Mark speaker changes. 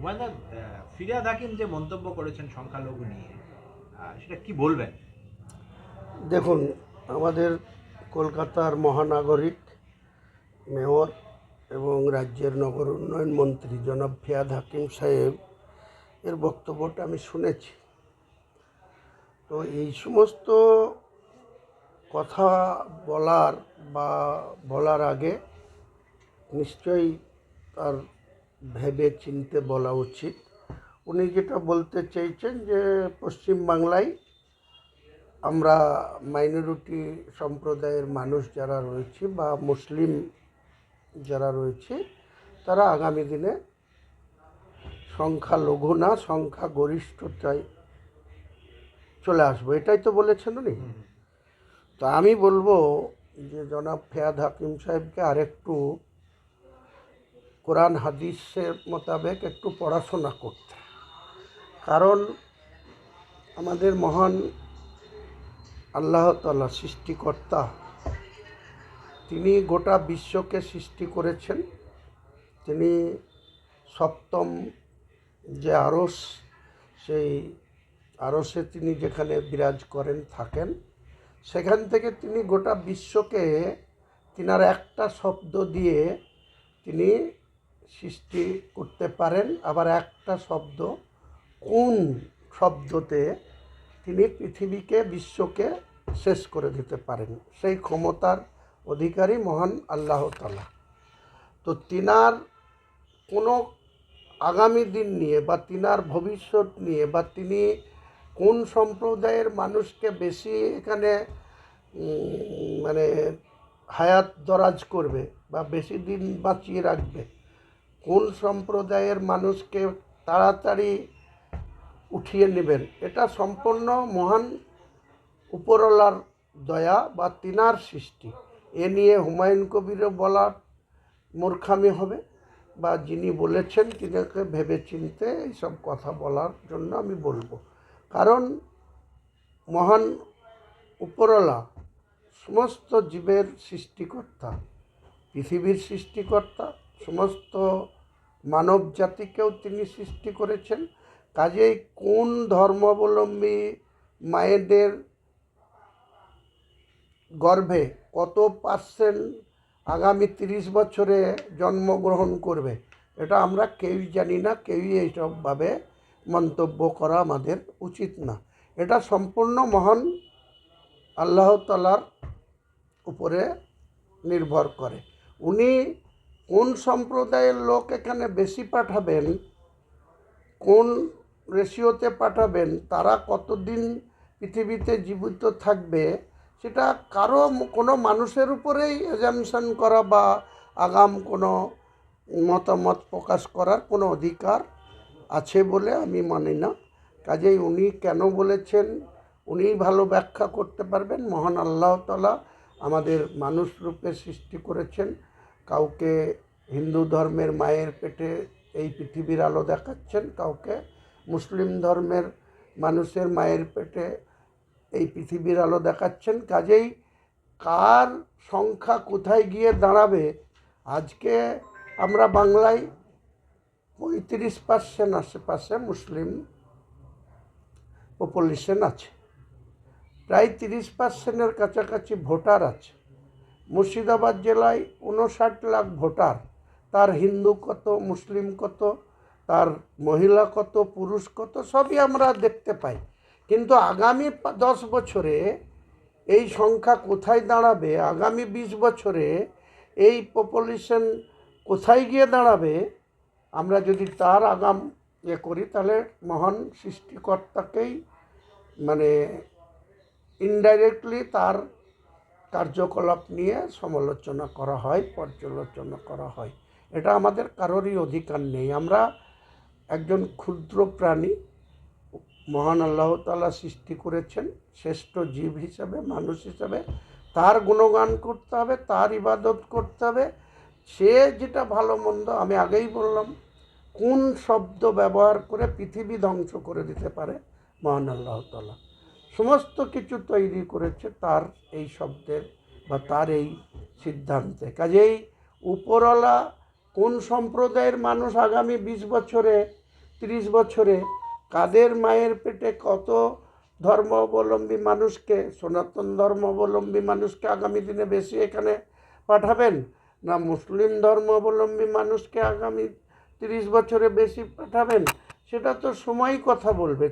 Speaker 1: হুমায়ুন ফিরিয়াদ হাকিম যে মন্তব্য করেছেন সংখ্যালঘু নিয়ে সেটা কি বলবেন?
Speaker 2: দেখুন, আমাদের কলকাতার মহানাগরিক মেয়র এবং রাজ্যের নগর উন্নয়ন মন্ত্রী জনাব ফিয়াদ হাকিম সাহেব, এর বক্তব্যটা আমি শুনেছি। তো এই সমস্ত কথা বলার বা বলার আগে নিশ্চয়ই তার ভেবে চিনতে বলা উচিত। উনি যেটা বলতে চেয়েছেন যে পশ্চিমবাংলায় আমরা মাইনরিটি সম্প্রদায়ের মানুষ যারা রয়েছে বা মুসলিম যারা রয়েছে, তারা আগামী দিনে সংখ্যা লঘু না সংখ্যা গরিষ্ঠতায় চলে আসব। এটাই তো বলেছেন উনি। তো আমি বলব যে, জনাব ফেয়াদ হাকিম সাহেবকে আরেকটু কোরআন হাদিসের মোতাবেক একটু পড়াশোনা করতে। কারণ আমাদের মহান আল্লাহ তালা সৃষ্টিকর্তা, তিনি গোটা বিশ্বকে সৃষ্টি করেছেন। তিনি সপ্তম যে আরস, সেই আরসে তিনি যেখানে বিরাজ করেন, থাকেন, সেখান থেকে তিনি গোটা বিশ্বকে তিনার একটা শব্দ দিয়ে তিনি সৃষ্টি করতে পারেন। আবার একটা শব্দ, কোন শব্দতে তিনি পৃথিবীকে, বিশ্বকে শেষ করে দিতে পারেন। সেই ক্ষমতার অধিকারী মহান আল্লাহ তালা তো তিনার কোনো আগামী দিন নিয়ে বা তিনার ভবিষ্যৎ নিয়ে বা তিনি কোন সম্প্রদায়ের মানুষকে বেশি এখানে মানে হায়াত দরাজ করবে বা বেশি দিন বাঁচিয়ে রাখবে কোন সম্প্রদায়ের মানুষকে তাড়াতাড়ি উঠিয়ে নেবেন। এটা সম্পূর্ণ মহান উপরলার দয়া বা তিনার সৃষ্টি। এ নিয়ে হুমায়ুন কবিরও বলার মূর্খামি হবে বা যিনি বলেছেন তিনাকে ভেবে চিনতে এইসব কথা বলার জন্য আমি বলব। কারণ মহান উপরলা সমস্ত জীবের সৃষ্টিকর্তা, পৃথিবীর সৃষ্টিকর্তা, সমস্ত মানব জাতিকেও তিনি সৃষ্টি করেছেন। কাজেই কোন ধর্মাবলম্বী মায়েদের গর্ভে কত পার্সেন্ট আগামী তিরিশ বছরে জন্মগ্রহণ করবে, এটা আমরা কেউই জানি না, কেউই এইসবভাবে মন্তব্য করা আমাদের উচিত না। এটা সম্পূর্ণ মহান আল্লাহ তালার উপরে নির্ভর করে। উনি কোন সম্প্রদায়ের লোক এখানে বেশি পাঠাবেন, কোন রেশিওতে পাঠাবেন, তারা কতদিন পৃথিবীতে জীবিত থাকবে, সেটা কারও কোনো মানুষের উপরেই এজামশন করা বা আগাম কোনো মতামত প্রকাশ করার কোনো অধিকার আছে বলে আমি মানি না। কাজেই উনি কেন বলেছেন উনিই ভালো ব্যাখ্যা করতে পারবেন। মহান আল্লাহ তালা আমাদের মানুষ রূপে সৃষ্টি করেছেন। কাউকে হিন্দু ধর্মের মায়ের পেটে এই পৃথিবীর আলো দেখাচ্ছেন, কাউকে মুসলিম ধর্মের মানুষের মায়ের পেটে এই পৃথিবীর আলো দেখাচ্ছেন। কাজেই কার সংখ্যা কোথায় গিয়ে দাঁড়াবে? আজকে আমরা বাংলায় পঁয়ত্রিশ পার্সেন্ট আশেপাশে মুসলিম পপুলেশন আছে। প্রায় তিরিশ পার্সেন্টের কাছাকাছি ভোটার আছে। মুর্শিদাবাদ জেলায় উনষাট লাখ ভোটার। তার হিন্দু কত, মুসলিম কত, তার মহিলা কত, পুরুষ কত, সবই আমরা দেখতে পাই। কিন্তু আগামী দশ বছরে এই সংখ্যা কোথায় দাঁড়াবে, আগামী বিশ বছরে এই পপুলেশন কোথায় গিয়ে দাঁড়াবে, আমরা যদি তার আগাম ইয়ে করি, তাহলে মহান সৃষ্টিকর্তাকেই মানে ইনডাইরেক্টলি তার কার্যকলাপ নিয়ে সমালোচনা করা হয়, পর্যালোচনা করা হয়। এটা আমাদের কারোরই অধিকার নেই। আমরা একজন ক্ষুদ্র প্রাণী, মহান আল্লাহ তালা সৃষ্টি করেছেন, শ্রেষ্ঠ জীব হিসাবে, মানুষ হিসাবে। তার গুণগান করতে হবে, তার ইবাদত করতে হবে। সে যেটা ভালো মন্দ, আমি আগেই বললাম, কোন শব্দ ব্যবহার করে পৃথিবী ধ্বংস করে দিতে পারে মহান আল্লাহ তালা সমস্ত কিছু তৈরি করেছে তার এই শব্দের বা তার এই সিদ্ধান্তে। কাজেই উপরওয়ালা কোন সম্প্রদায়ের মানুষ আগামী বিশ বছরে, তিরিশ বছরে, কাদের মায়ের পেটে কত ধর্মাবলম্বী মানুষকে, সনাতন ধর্মাবলম্বী মানুষকে আগামী দিনে বেশি এখানে পাঠাবেন না মুসলিম ধর্মাবলম্বী মানুষকে আগামী তিরিশ বছরে বেশি পাঠাবেন? সেটা তো সময়ই কথা বলবে।